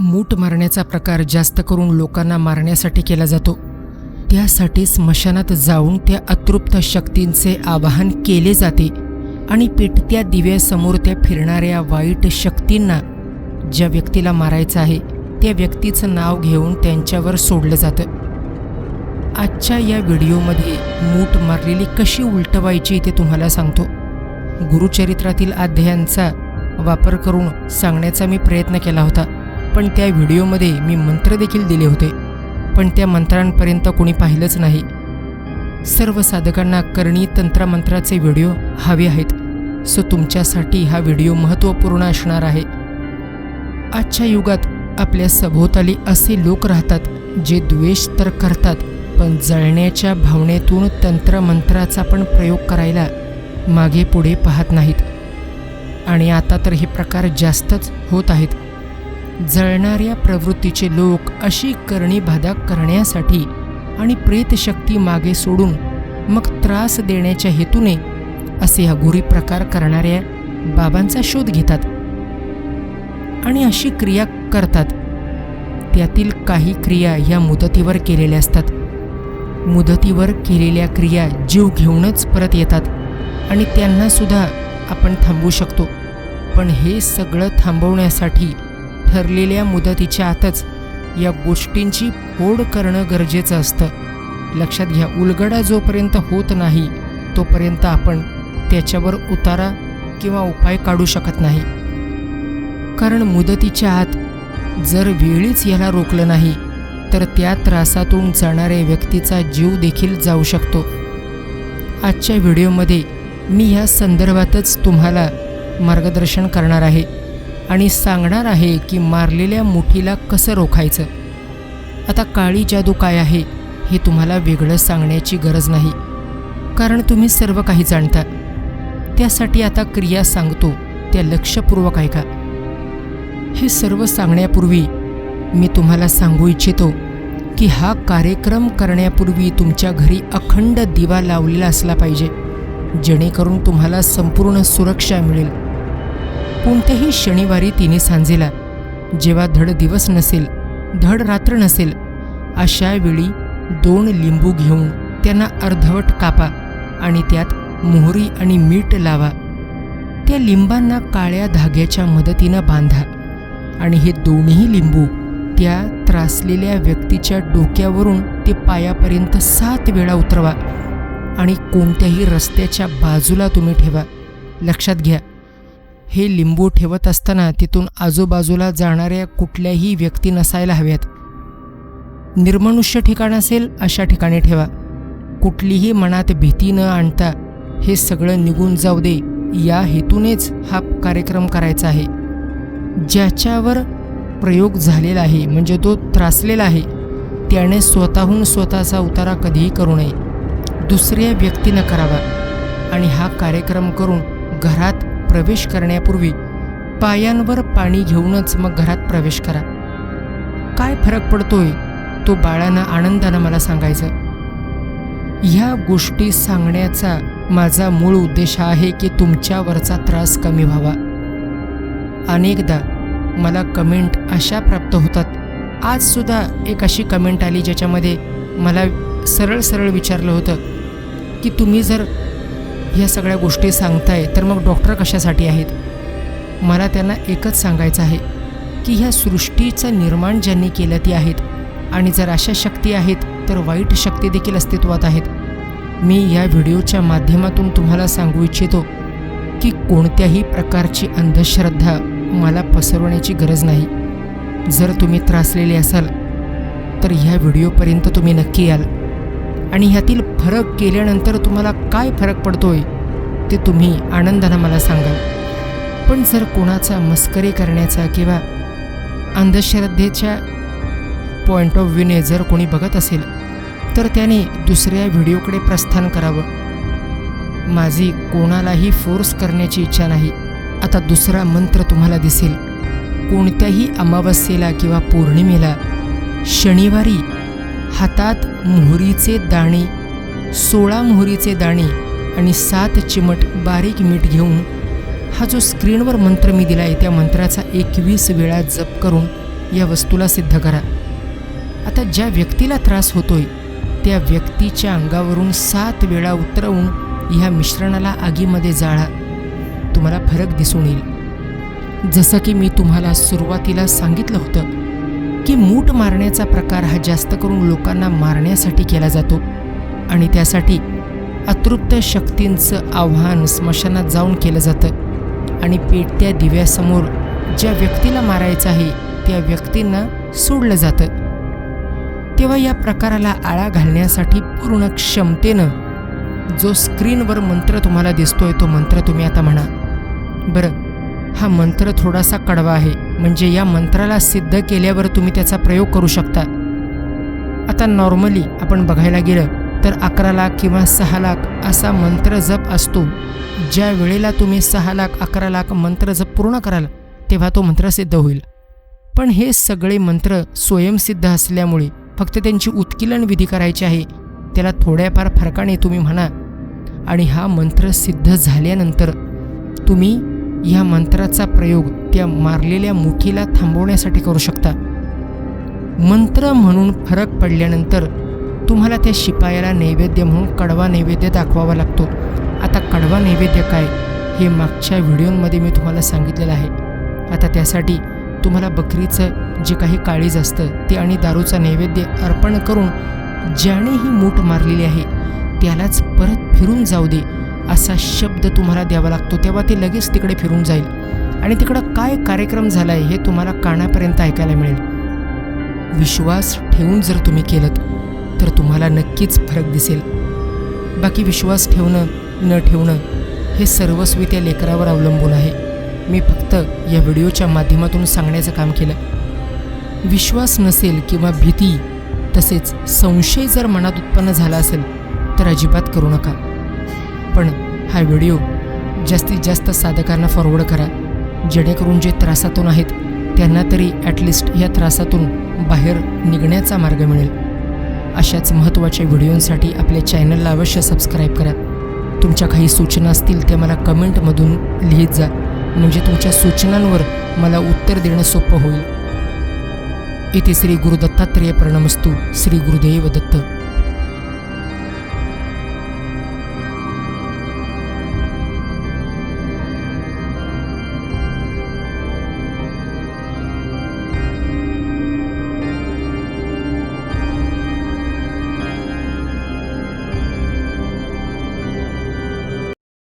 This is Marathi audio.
मूठ मारण्याचा प्रकार जास्त करून लोकांना मारण्यासाठी केला जातो. त्यासाठी स्मशानात जाऊन त्या अतृप्त शक्तींचे आवाहन केले जाते आणि पेटत्या दिव्यासमोर त्या फिरणाऱ्या वाईट शक्तींना ज्या व्यक्तीला मारायचं आहे त्या व्यक्तीचं नाव घेऊन त्यांच्यावर सोडलं जातं. आजच्या या व्हिडिओमध्ये मूठ मारलेली कशी उलटवायची ते तुम्हाला सांगतो. गुरुचरित्रातील अध्यायांचा वापर करून सांगण्याचा मी प्रयत्न केला होता. पण त्या व्हिडिओमध्ये मी मंत्र देखील दिले होते. पण त्या मंत्रांपर्यंत कोणी पाहिलंच नाही. सर्व साधकांना करणी तंत्रमंत्राचे व्हिडिओ हवे आहेत. सो तुमच्यासाठी हा व्हिडिओ महत्त्वपूर्ण असणार आहे. आजच्या युगात आपल्या सभोवताली असे लोक राहतात जे द्वेष तर करतात पण जळण्याच्या भावनेतून तंत्रमंत्राचा पण प्रयोग करायला मागे पुढे पाहत नाहीत. आणि आता तर हे प्रकार जास्तच होत आहेत. जळणाऱ्या प्रवृत्तीचे लोक अशी करणी बाधा करण्यासाठी आणि प्रेतशक्ती मागे सोडून मग त्रास देण्याच्या हेतूने असे अघोरी प्रकार करणाऱ्या बाबांचा शोध घेतात आणि अशी क्रिया करतात. त्यातील काही क्रिया या मुदतीवर केलेल्या असतात. मुदतीवर केलेल्या क्रिया जीव घेऊनच परत येतात आणि त्यांनासुद्धा आपण थांबवू शकतो. पण हे सगळं थांबवण्यासाठी ठरलेल्या मुदतीच्या आतच या गोष्टींची फोड करणं गरजेचं असतं. लक्षात घ्या उलगडा जोपर्यंत होत नाही तोपर्यंत आपण त्याच्यावर उतारा किंवा उपाय काढू शकत नाही. कारण मुदतीच्या आत जर वेळीच याला रोखलं नाही तर त्या त्रासातून जाणाऱ्या व्यक्तीचा जीव देखील जाऊ शकतो. आजच्या व्हिडिओमध्ये मी ह्या संदर्भातच तुम्हाला मार्गदर्शन करणार आहे. आणि सांगणार आहे की मारलेल्या मुठीला कसं रोखायचं? आता काळी जादू काय आहे हे तुम्हाला वेगळं सांगण्याची गरज नाही. कारण तुम्ही सर्व काही जाणता. त्यासाठी आता क्रिया सांगतो त्या लक्षपूर्वक ऐका. हे सर्व सांगण्यापूर्वी मी तुम्हाला सांगू इच्छितो की हा कार्यक्रम करण्यापूर्वी तुमच्या घरी अखंड दिवा लावलेला असला पाहिजे जेणेकरून तुम्हाला संपूर्ण सुरक्षा मिळेल. कोणत्याही शनिवारी तिने सांजेला जेव्हा धड दिवस नसेल धड रात्र नसेल अशा वेळी दोन लिंबू घेऊन त्यांना अर्धवट कापा आणि त्यात मोहरी आणि मीठ लावा. त्या लिंबांना काळ्या धाग्याच्या मदतीनं बांधा आणि हे दोन्ही लिंबू त्या त्रासलेल्या व्यक्तीच्या डोक्यावरून ते पायापर्यंत सात वेळा उतरवा आणि कोणत्याही रस्त्याच्या बाजूला तुम्ही ठेवा. लक्षात घ्या. हे लिंबू ठेवत असताना तिथून आजूबाजूला जाणाऱ्या कुठल्याही व्यक्ती नसायला हव्यात. निर्मनुष्य ठिकाण असेल अशा ठिकाणी ठेवा. कुठलीही मनात भीती न आणता हे सगळं निघून जाऊ दे. या हेतूनेच हा कार्यक्रम करायचा आहे. ज्याच्यावर प्रयोग झालेला आहे म्हणजे तो त्रासलेला आहे त्याने स्वतःहून स्वतःचा उतारा कधीही करू नये. दुसऱ्या व्यक्तीनं करावा आणि हा कार्यक्रम करून घरात प्रवेश करण्यापूर्वी पायांवर पाणी घेऊनच मग घरात प्रवेश करा. काय फरक पडतोय? तो बाळानं आनंदानं मला सांगायचं. ह्या गोष्टी सांगण्याचा माझा मूळ उद्देश आहे की तुमच्यावरचा त्रास कमी व्हावा. अनेकदा मला कमेंट अशा प्राप्त होतात. आजसुद्धा एक अशी कमेंट आली ज्याच्यामध्ये मला सरळ सरळ विचारलं होतं की तुम्ही जर ह्या सगळ्या गोष्टी सांगताय तर मग डॉक्टर कशासाठी आहेत? मला त्यांना एकच सांगायचं आहे की ह्या सृष्टीचं निर्माण ज्यांनी केलं ती आहेत. आणि जर अशा शक्ती आहेत तर वाईट शक्ती देखील अस्तित्वात आहेत. मी या व्हिडिओच्या माध्यमातून तुम्हाला सांगू इच्छितो की कोणत्याही प्रकारची अंधश्रद्धा मला पसरवण्याची गरज नाही. जर तुम्ही त्रासलेले असाल तर ह्या व्हिडिओपर्यंत तुम्ही नक्की याल. आणि ह्यातील फरक केल्यानंतर तुम्हाला काय फरक पडतोय? ते तुम्ही आनंदानं मला सांगाल. पण जर कोणाचा मस्करी करण्याचा किंवा अंधश्रद्धेच्या पॉईंट ऑफ व्ह्यूने जर कोणी बघत असेल तर त्याने दुसऱ्या व्हिडिओकडे प्रस्थान करावं. माझी कोणालाही फोर्स करण्याची इच्छा नाही. आता दुसरा मंत्र तुम्हाला दिसेल. कोणत्याही अमावस्येला किंवा पौर्णिमेला शनिवारी हातात मोहरीचे दाणे सोळा मोहरीचे दाणे आणि सात चिमट बारीक मीठ घेऊन हा जो स्क्रीनवर मंत्र मी दिला आहे त्या मंत्राचा एकवीस वेळा जप करून या वस्तूला सिद्ध करा. आता ज्या व्यक्तीला त्रास होतोय त्या व्यक्तीच्या अंगावरून सात वेळा उतरवून ह्या मिश्रणाला आगीमध्ये जाळा. तुम्हाला फरक दिसून येईल. जसं की मी तुम्हाला सुरुवातीला सांगितलं होतं की मूठ मारण्याचा प्रकार हा जास्त करून लोकांना मारण्यासाठी केला जातो आणि त्यासाठी अतृप्त शक्तींचं आव्हान स्मशानात जाऊन केलं जातं. आणि पेटत्या दिव्यासमोर ज्या व्यक्तीला मारायचं आहे त्या व्यक्तींना सोडलं जातं. तेव्हा या प्रकाराला आळा घालण्यासाठी पूर्ण क्षमतेनं जो स्क्रीनवर मंत्र तुम्हाला दिसतोय तो मंत्र तुम्ही आता म्हणा. बरं हा मंत्र थोडासा कडवा आहे. म्हणजे या मंत्राला सिद्ध केल्यावर तुम्ही त्याचा प्रयोग करू शकता. आता नॉर्मली आपण बघायला गेलं तर अकरा लाख किंवा सहा लाख असा मंत्र जप असतो. ज्या वेळेला तुम्ही सहा लाख अकरा लाख मंत्र जप पूर्ण कराल तेव्हा तो मंत्र सिद्ध होईल. पण हे सगळे मंत्र स्वयंसिद्ध असल्यामुळे फक्त त्यांची उत्किलन विधी करायची आहे त्याला थोड्याफार फरकाने तुम्ही म्हणा. आणि हा मंत्र सिद्ध झाल्यानंतर तुम्ही या मंत्राचा प्रयोग त्या मारलेल्या मुठीला थांबवण्यासाठी करू शकता. मंत्र म्हणून फरक पडल्यानंतर तुम्हाला त्या शिपायाला नैवेद्य म्हणून कडवा नैवेद्य दाखवावा लागतो. आता कडवा नैवेद्य काय? हे मागच्या व्हिडिओमध्ये मी तुम्हाला सांगितलेलं आहे. आता त्यासाठी तुम्हाला बकरीचं जे काही काळीज असतं ते आणि दारूचा नैवेद्य अर्पण करून ज्याने ही मूठ मारलेली आहे त्यालाच परत फिरून जाऊ दे असा शब्द तुम्हाला द्यावा लागतो. तेव्हा ते लगेच तिकडे फिरून जाईल. आणि तिकडं काय कार्यक्रम झाला आहे हे तुम्हाला कानापर्यंत ऐकायला मिळेल. विश्वास ठेवून जर तुम्ही केलं तर तुम्हाला नक्कीच फरक दिसेल. बाकी विश्वास ठेवणं न ठेवणं हे सर्वस्वी त्या लेकरावर अवलंबून आहे. मी फक्त या व्हिडिओच्या माध्यमातून सांगण्याचं काम केलं. विश्वास नसेल किंवा भीती तसेच संशय जर मनात उत्पन्न झाला असेल तर अजिबात करू नका. पण हा व्हिडिओ जास्तीत जास्त साधकांना फॉरवर्ड करा. जेणेकरून जे त्रासातून आहेत त्यांना तरी ॲटलिस्ट या त्रासातून बाहेर निघण्याचा मार्ग मिळेल. अशाच महत्त्वाच्या व्हिडिओंसाठी आपल्या चॅनलला अवश्य सबस्क्राईब करा. तुमच्या काही सूचना असतील त्या मला कमेंटमधून लिहित जा. म्हणजे तुमच्या सूचनांवर मला उत्तर देणं सोपं होईल. इथे श्री गुरु दत्तात्रेय प्रणमस्तू. श्री गुरुदेव दत्त.